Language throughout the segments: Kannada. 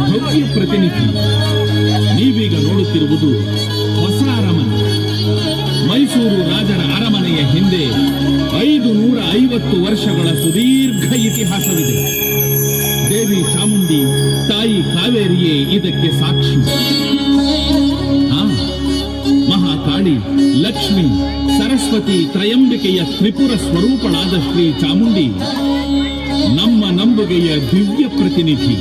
ಭವ್ಯ ಪ್ರತಿನಿಧಿ. ನೀವೀಗ ನೋಡುತ್ತಿರುವುದು ಹೊಸ ಅರಮನೆ ಮೈಸೂರು ರಾಜರ ಅರಮನೆಯ ಹಿಂದೆ ಐದು ನೂರ ಐವತ್ತು ವರ್ಷಗಳ ಸುದೀರ್ಘ ಇತಿಹಾಸವಿದೆ. ದೇವಿ ಚಾಮುಂಡಿ, ತಾಯಿ ಕಾವೇರಿಯೇ ಇದಕ್ಕೆ ಸಾಕ್ಷಿ. ಮಹಾಕಾಳಿ, ಲಕ್ಷ್ಮಿ, ಸರಸ್ವತಿ ತ್ರಯಂಬಿಕೆಯ ತ್ರಿಪುರ ಸ್ವರೂಪಳಾದ ಶ್ರೀ ಚಾಮುಂಡಿ, ನಮ್ಮ ನಂಬುಗೆಯ ದಿವ್ಯ ಪ್ರತಿನಿಧಿ.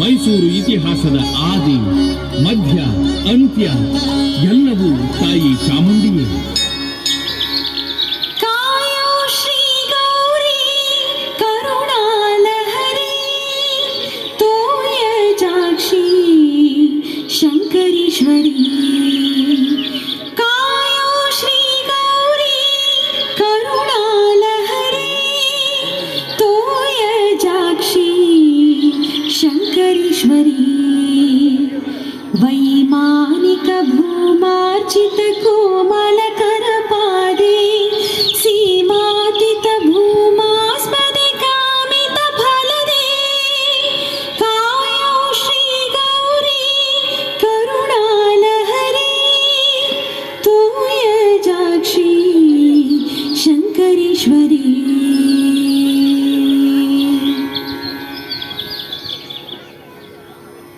ಮೈಸೂರು ಇತಿಹಾಸದ ಆದಿ ಮಧ್ಯ ಅಂತ್ಯ ಎಲ್ಲವೂ ತಾಯಿ ಚಾಮುಂಡಿಯೇ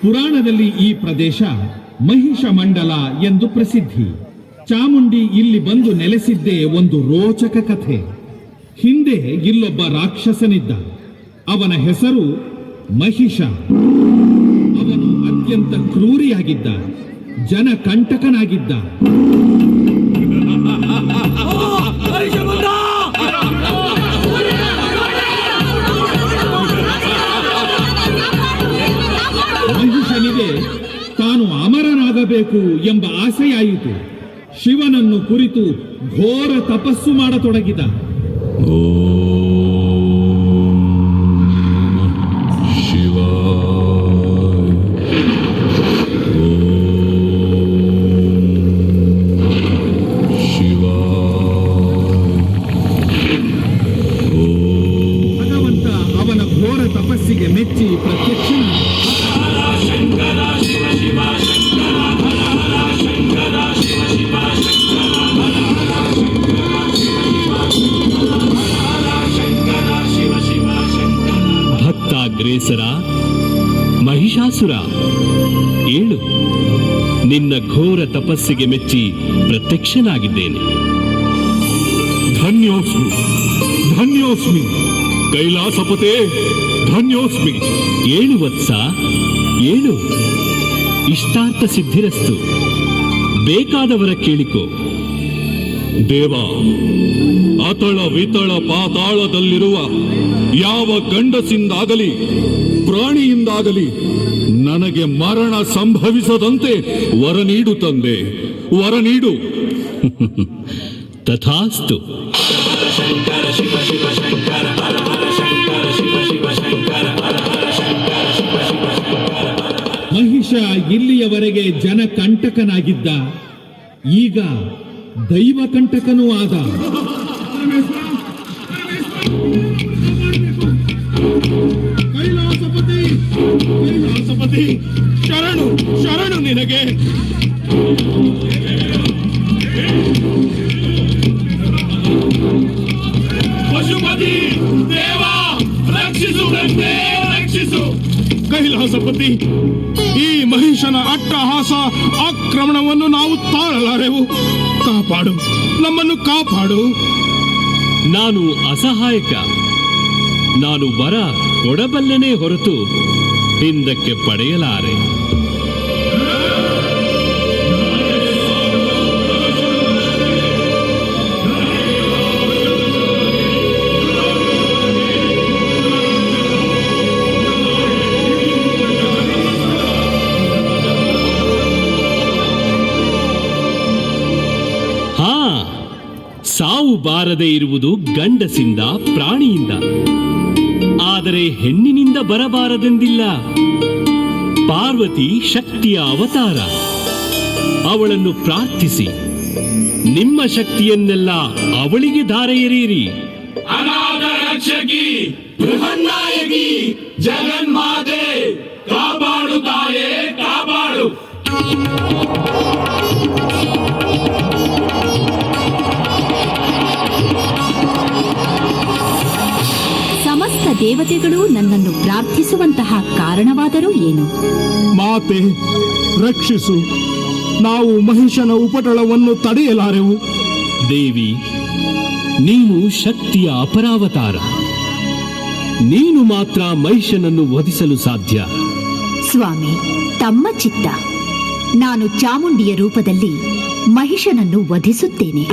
ಪುರಾಣದಲ್ಲಿ ಈ ಪ್ರದೇಶ ಮಹಿಷ ಮಂಡಲ ಎಂದು ಪ್ರಸಿದ್ಧಿ. ಚಾಮುಂಡಿ ಇಲ್ಲಿ ಬಂದು ನೆಲೆಸಿದ್ದೇ ಒಂದು ರೋಚಕ ಕಥೆ. ಹಿಂದೆ ಇಲ್ಲೊಬ್ಬ ರಾಕ್ಷಸನಿದ್ದ. ಅವನ ಹೆಸರು ಮಹಿಷ. ಅವನು ಅತ್ಯಂತ ಕ್ರೂರಿಯಾಗಿದ್ದ. ಜನ ಕಂಟಕನಾಗಿದ್ದ. ಅಮರನಾಗಬೇಕು ಎಂಬ ಆಸೆಯಾಯಿತು. ಶಿವನನ್ನು ಕುರಿತು ಘೋರ ತಪಸ್ಸು ಮಾಡತೊಡಗಿದ. ಭಗವಂತ ಭಕ್ತಾಗ್ರೇಸರ ಮಹಿಷಾಸುರ, ಏಳು. ನಿನ್ನ ಘೋರ ತಪಸ್ಸಿಗೆ ಮೆಚ್ಚಿ ಪ್ರತ್ಯಕ್ಷನಾಗಿದ್ದೇನೆ. ಧನ್ಯೋಸ್ಮಿ ಧನ್ಯೋಸ್ಮಿ, ಕೈಲಾಸಪತೆ, ಧನ್ಯೋಸ್ಮಿ. ಏಳು ವತ್ಸ, ಏಳು. ಇಷ್ಟಾರ್ಥ ಸಿದ್ಧಿರಸ್ತು. ಬೇಕಾದವರ ಕೇಳಿಕೋ. ದೇವ ಅತಳ ವಿತಳ ಪಾತಾಳದಲ್ಲಿರುವ ಯಾವ ಗಂಡಸಿಂದಾಗಲಿ ಪ್ರಾಣಿಯಿಂದಾಗಲಿ ನನಗೆ ಮರಣ ಸಂಭವಿಸದಂತೆ ವರ ನೀಡು ತಂದೆ ವರ ನೀಡು. ತಥಾಸ್ತು. ಮಹಿಷ ಇಲ್ಲಿಯವರೆಗೆ ಜನ ಕಂಟಕನಾಗಿದ್ದ ಈಗ ದೈವ ಕಂಟಕನೂ ಆದ. ಕೈಲಾಸಪತಿ ಕೈಲಾಸಪತಿ ಶರಣು ಶರಣು ನಿನಗೆ. ಪಶುಪತಿ ದೇವ ರಕ್ಷಿಸು ರಕ್ಷಿಸು. ಕೈಲಾಸಪತಿ ಈ ಮಹಿಷನ ಅಟ್ಟಹಾಸ, ಆಕ್ರಮಣವನ್ನು ನಾವು ತಾಳಲಾರೆವು. ಕಾಪಾಡು, ನಮ್ಮನ್ನು ಕಾಪಾಡು. ನಾನು ಅಸಹಾಯಕ. ನಾನು ಬರ ಕೊಡಬಲ್ಲನೇ ಹೊರತು ಹಿಂದಕ್ಕೆ ಪಡೆಯಲಾರೆ. ಸಾವು ಬಾರದೆ ಇರುವುದು ಗಂಡಸಿಂದ, ಪ್ರಾಣಿಯಿಂದ. ಆದರೆ ಹೆಣ್ಣಿನಿಂದ ಬರಬಾರದೆಂದಿಲ್ಲ. ಪಾರ್ವತಿ ಶಕ್ತಿಯ ಅವತಾರ. ಅವಳನ್ನು ಪ್ರಾರ್ಥಿಸಿ. ನಿಮ್ಮ ಶಕ್ತಿಯನ್ನೆಲ್ಲ ಅವಳಿಗೆ ಧಾರೆ ಎರೆಯಿರಿ ಜಗನ್ಮಾತೆ, ಕಾಪಾಡು ತಾಯೇ, ಕಾಪಾಡು. ದೇವತೆಗಳು ನನ್ನನ್ನು ಪ್ರಾರ್ಥಿಸುವಂತಹ ಕಾರಣವಾದರೂ ಏನು? ಮಾತೆ ರಕ್ಷಿಸು. ನಾವು ಮಹಿಷನ ಉಪಟಳವನ್ನು ತಡೆಯಲಾರೆವು. ದೇವಿ ನೀನು ಶಕ್ತಿಯ ಅಪರಾವತಾರ. ನೀನು ಮಾತ್ರ ಮಹಿಷನನ್ನು ವಧಿಸಲು ಸಾಧ್ಯ. ಸ್ವಾಮಿ ತಮ್ಮ ಚಿತ್ತ. ನಾನು ಚಾಮುಂಡಿಯ ರೂಪದಲ್ಲಿ ಮಹಿಷನನ್ನು ವಧಿಸುತ್ತೇನೆ.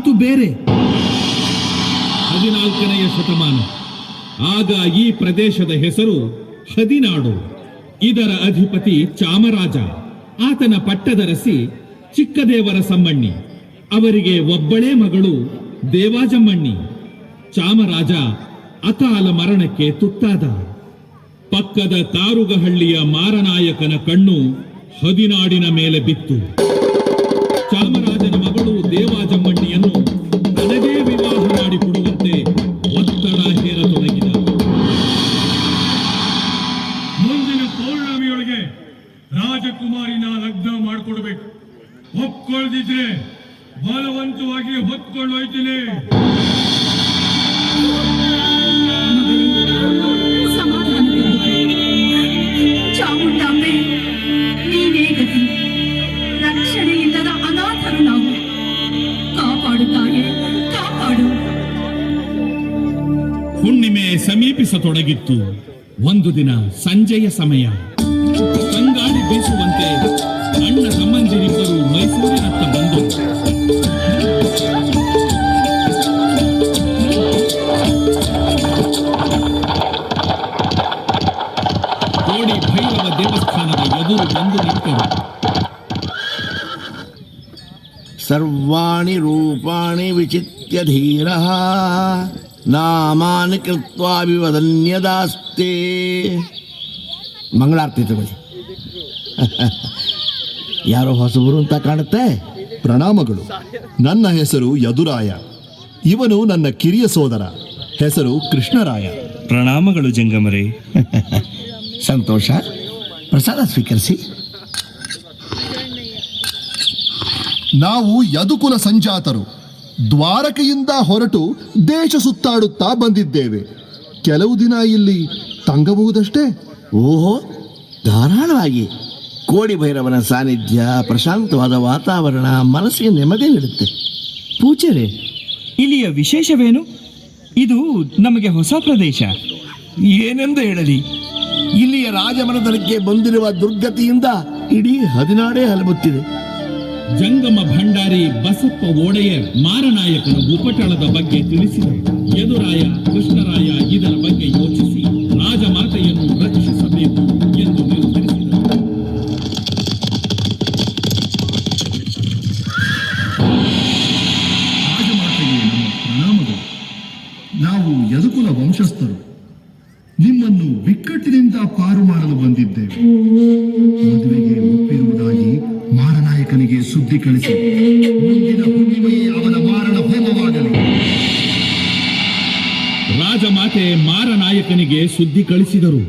ಮಾತು ಬೇರೆ. ಹದಿನಾಲ್ಕನೆಯ ಶತಮಾನ. ಆಗ ಈ ಪ್ರದೇಶದ ಹೆಸರು ಹದಿನಾಡು. ಇದರ ಅಧಿಪತಿ ಚಾಮರಾಜ, ಆತನ ಪಟ್ಟದರಸಿ ಚಿಕ್ಕದೇವರ ಸಮ್ಮಣ್ಣಿ. ಅವರಿಗೆ ಒಬ್ಬಳೇ ಮಗಳು ದೇವಾಜಮ್ಮಣ್ಣಿ. ಚಾಮರಾಜ ಅಕಾಲ ಮರಣಕ್ಕೆ ತುತ್ತಾದ. ಪಕ್ಕದ ಕಾರುಗಹಳ್ಳಿಯ ಮಾರನಾಯಕನ ಕಣ್ಣು ಹದಿನಾಡಿನ ಮೇಲೆ ಬಿತ್ತು. ಚಾಮರಾಜನ ಮಗಳು ದೇವಾಜಮ್ಮಣ್ಣಿಯನ್ನು ಹುಣ್ಣಿಮೆ ಸಮೀಪಿಸತೊಡಗಿತ್ತು. ಒಂದು ದಿನ ಸಂಜೆಯ ಸಮಯ. ಕಂಗಾಡಿ ಬೀಸುವಂತೆ ಅಣ್ಣ ತಮ್ಮಂದಿರಿಬ್ಬರು ಮೈಸೂರಿನತ್ತ ಬಂದು. ಕೋಡಿ ಭೈರವ ದೇವಸ್ಥಾನದ ಎದುರು ಬಂದು ನಿಂತರು. ಸರ್ವಾಣಿ ರೂಪಾಣಿ ವಿಚಿತ್ಯ ಧೀರಃ. ನಾಮಾನಿ ಕೃತ್ವಾಭಿವದನ್ಯದಾಸ್ತಿ ಮಂಗಳಾರತಿ ತಗೊಳ್ಳಿ. ಯಾರೋ ಹೊಸಬರು ಅಂತ ಕಾಣುತ್ತೆ? ಪ್ರಣಾಮಗಳು. ನನ್ನ ಹೆಸರು ಯದುರಾಯ. ಇವನು ನನ್ನ ಕಿರಿಯ ಸೋದರ. ಹೆಸರು ಕೃಷ್ಣರಾಯ. ಪ್ರಣಾಮಗಳು ಜಂಗಮರೇ. ಸಂತೋಷ. ಪ್ರಸಾದ ಸ್ವೀಕರಿಸಿ. ನಾವು ಯದುಕುಲ ಸಂಜಾತರು. ದ್ವಾರಕೆಯಿಂದ ಹೊರಟು ದೇಶ ಸುತ್ತಾಡುತ್ತಾ ಬಂದಿದ್ದೇವೆ. ಕೆಲವು ದಿನ ಇಲ್ಲಿ ತಂಗಬಹುದಷ್ಟೇ? ಓಹೋ ಧಾರಾಳವಾಗಿ. ಕೋಡಿ ಭೈರವನ ಸಾನ್ನಿಧ್ಯ ಪ್ರಶಾಂತವಾದ ವಾತಾವರಣ ಮನಸ್ಸಿಗೆ ನೆಮ್ಮದಿ ನೀಡುತ್ತೆ. ಪೂಚರೆ ಇಲ್ಲಿಯ ವಿಶೇಷವೇನು? ಇದು ನಮಗೆ ಹೊಸ ಪ್ರದೇಶ. ಏನೆಂದು ಹೇಳಲಿ? ಇಲ್ಲಿಯ ರಾಜಮನತನಕ್ಕೆ ಬಂದಿರುವ ದುರ್ಗತಿಯಿಂದ ಇಡೀ ಹದಿನಾಡೇ ಹಲಬುತ್ತಿದೆ. ಜಂಗಮ ಭಂಡಾರಿ ಬಸಪ್ಪ ಒಡೆಯರ್ ಮಾರನಾಯಕನ ಉಪಟಳದ ಬಗ್ಗೆ ತಿಳಿಸಿದರು. ಯದುರಾಯ, ಕೃಷ್ಣರಾಯ ಇದರ ಬಗ್ಗೆ ಯೋಚಿಸಿ ರಾಜಮಾತೆಯನ್ನು ರಕ್ಷಿಸಬೇಕು ಎಂದು ನಿರ್ಧರಿಸಿದರು. ರಾಜಮಾತೆಗೆ ನಮ್ಮ ನಾವು ಯದುಕುಲ ವಂಶಸ್ಥರು. ನಿಮ್ಮನ್ನು ಬಿಕ್ಕಟ್ಟಿನಿಂದ ಪಾರು ಮಾಡಲು ಬಂದಿದ್ದೇವೆ. ಸುದ್ದಿ ಕಳಿಸಿ. ಮುಂದಿನ ಹುಣ್ಣಿಮೆಯೇ ಅವನ ಮಾರಣ ಹೋಮವಾಗಲಿ. ರಾಜಮಾತೆ ಮಾರನಾಯಕನಿಗೆ ಸುದ್ದಿ ಕಳಿಸಿದರು.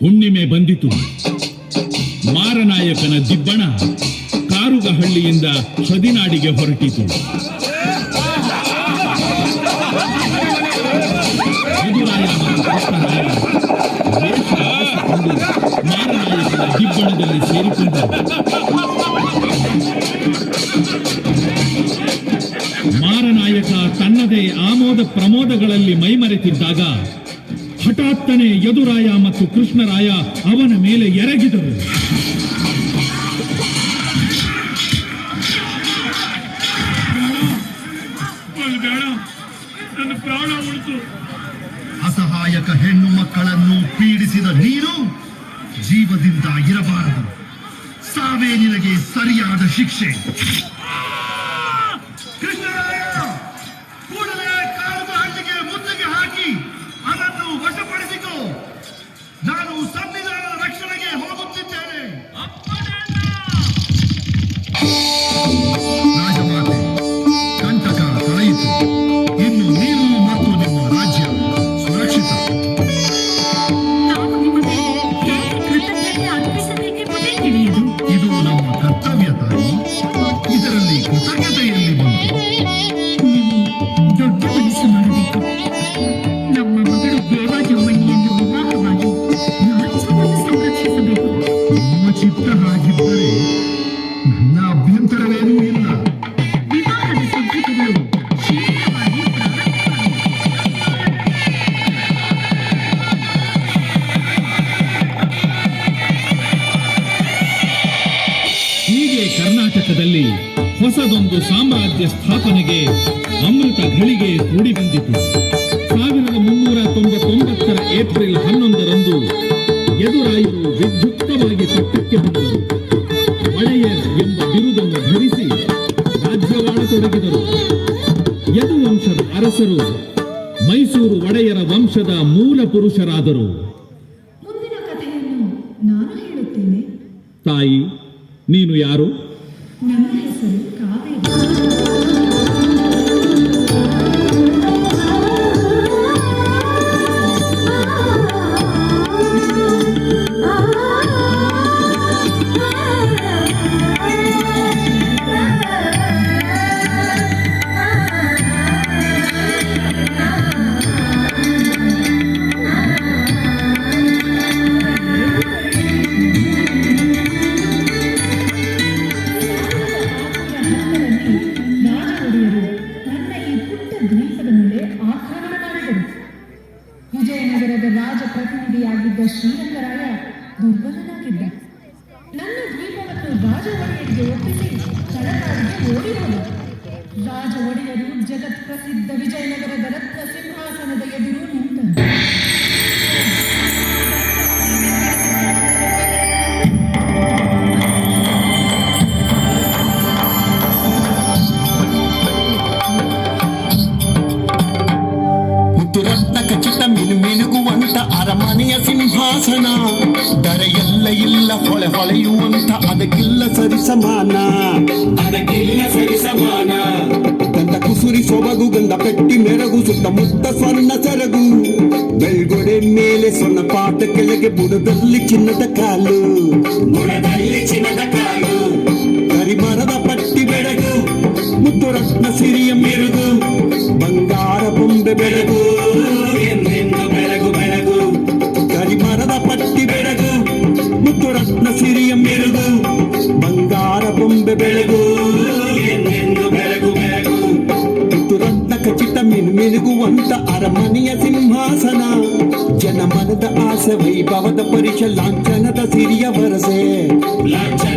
ಹುಣ್ಣಿಮೆ ಬಂದಿತು. ಮಾರನಾಯಕನ ದಿಬ್ಬಣ ಕಾರುಗಹಳ್ಳಿಯಿಂದ ಸದಿನಾಡಿಗೆ ಹೊರಟಿತು. ಮಾರನಾಯಕನ ದಿಬ್ಬಣದಲ್ಲಿ ಸೇರಿಕೊಂಡರು. ತನ್ನದೇ ಆಮೋದ ಪ್ರಮೋದಗಳಲ್ಲಿ ಮೈಮರೆತಿದ್ದಾಗ ಹಠಾತ್ತನೆ ಯದುರಾಯ ಮತ್ತು ಕೃಷ್ಣರಾಯ ಅವನ ಮೇಲೆ ಎರಗಿದರು. ಅಸಹಾಯಕ ಹೆಣ್ಣು ಮಕ್ಕಳನ್ನು ಪೀಡಿಸಿದ ನೀನು ಜೀವದಿಂದ ಇರಬಾರದು. ಸಾವೇ ನಿನಗೆ ಸರಿಯಾದ ಶಿಕ್ಷೆ. ಏಪ್ರಿಲ್ ಹನ್ನೊಂದರಂದು ಎದುರಾಯಿತು ವಿಧ್ಯುಕ್ತವಾಗಿ ಪಟ್ಟಕ್ಕೆ ಬಂದರು. ಒಡೆಯರ್ ಎಂಬ ಬಿರುದನ್ನು ಧರಿಸಿ ರಾಜ್ಯವಾಡತೊಡಗಿದರು ಯದುವಂಶದ ಅರಸರು ಮೈಸೂರು ಒಡೆಯರ ವಂಶದ ಮೂಲ ಪುರುಷರಾದರು. ತಾಯಿ ನೀನು ಯಾರು? ಅದಕ್ಕಿಲ್ಲ ಸರಿ ಸಮಾನ ಅದಕ್ಕಿಲ್ಲ ಸರಿ ಸಮಾನ ಗಂಧ ಕುಸುರಿ ಸೊಬಗು ಗಂಧ ಪೆಟ್ಟಿ ಮೆರಗು ಸುತ್ತಮುತ್ತ ಸ್ವರ್ಣ ಸೆರಗು ಬೆಳ್ಗೊಡೆ ಮೇಲೆ ಸೊನ್ನ ಪಾದ ಕೆಳಗೆ ಬುಡದಲ್ಲಿ ಚಿನ್ನದ ಕಾಲು ಬುಡದಲ್ಲಿ ಕವದ ಪರಿಷ ಲಾಂಛನದ ಸಿರಿಯ ವರಸೆ ಲಾಂಛನ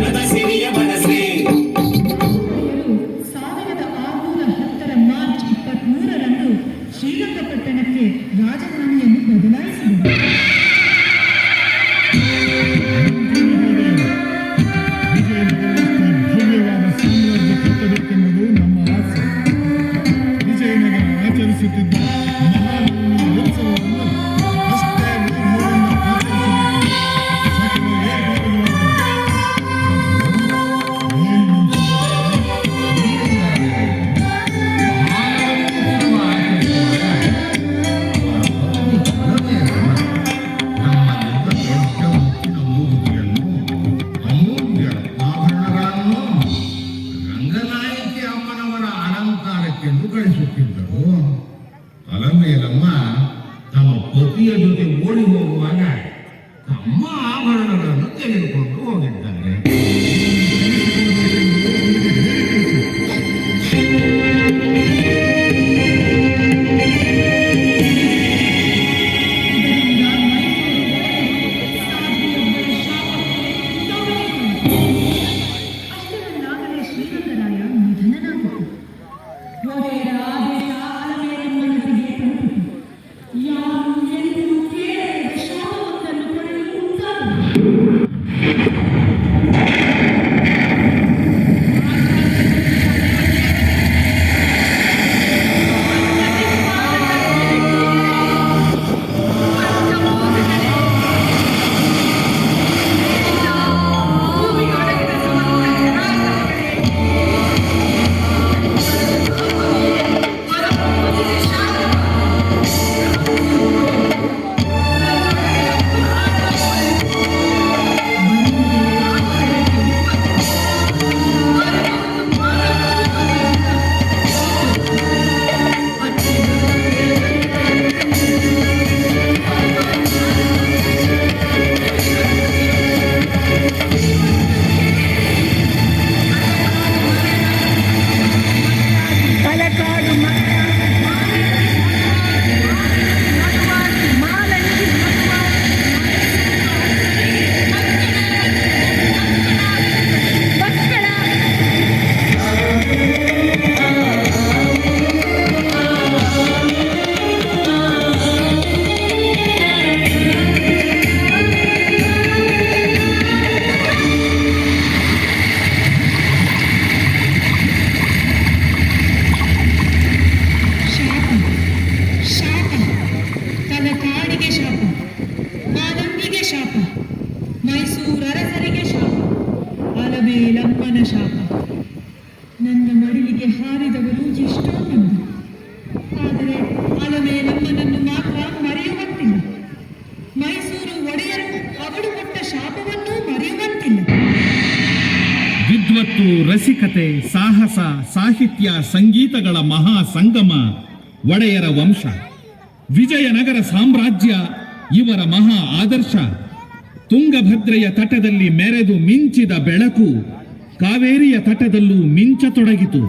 ಲಂಬನ ಶಾಪ. ನನ್ನ ಮಡಿಲಿಗೆ ಹಾರಿದವರು ಎಷ್ಟೋ ಮಂದಿ. ಆದರೆ ಅಲಮೆ ಲಂಬನನ್ನು ಮಾತ್ರ ಮರೆಯುವಂತಿಲ್ಲ. ಮೈಸೂರು ಒಡೆಯರು ಅವಳು ಕೊಟ್ಟ ಶಾಪವನ್ನೂ ಮರೆಯುವಂತಿಲ್ಲ. ವಿದ್ವತ್ತು, ರಸಿಕತೆ, ಸಾಹಸ, ಸಾಹಿತ್ಯ, ಸಂಗೀತಗಳ ಮಹಾ ಸಂಗಮ ಒಡೆಯರ ವಂಶ. ವಿಜಯನಗರ ಸಾಮ್ರಾಜ್ಯ, ಇವರ ಮಹಾ ಆದರ್ಶ. ತುಂಗಭದ್ರೆಯ ತಟದಲ್ಲಿ ಮೆರೆದು ಮಿಂಚಿದ ಬೆಳಕು ಕಾವೇರಿಯ ತಟದಲ್ಲೂ ಮಿಂಚತೊಡಗಿತು.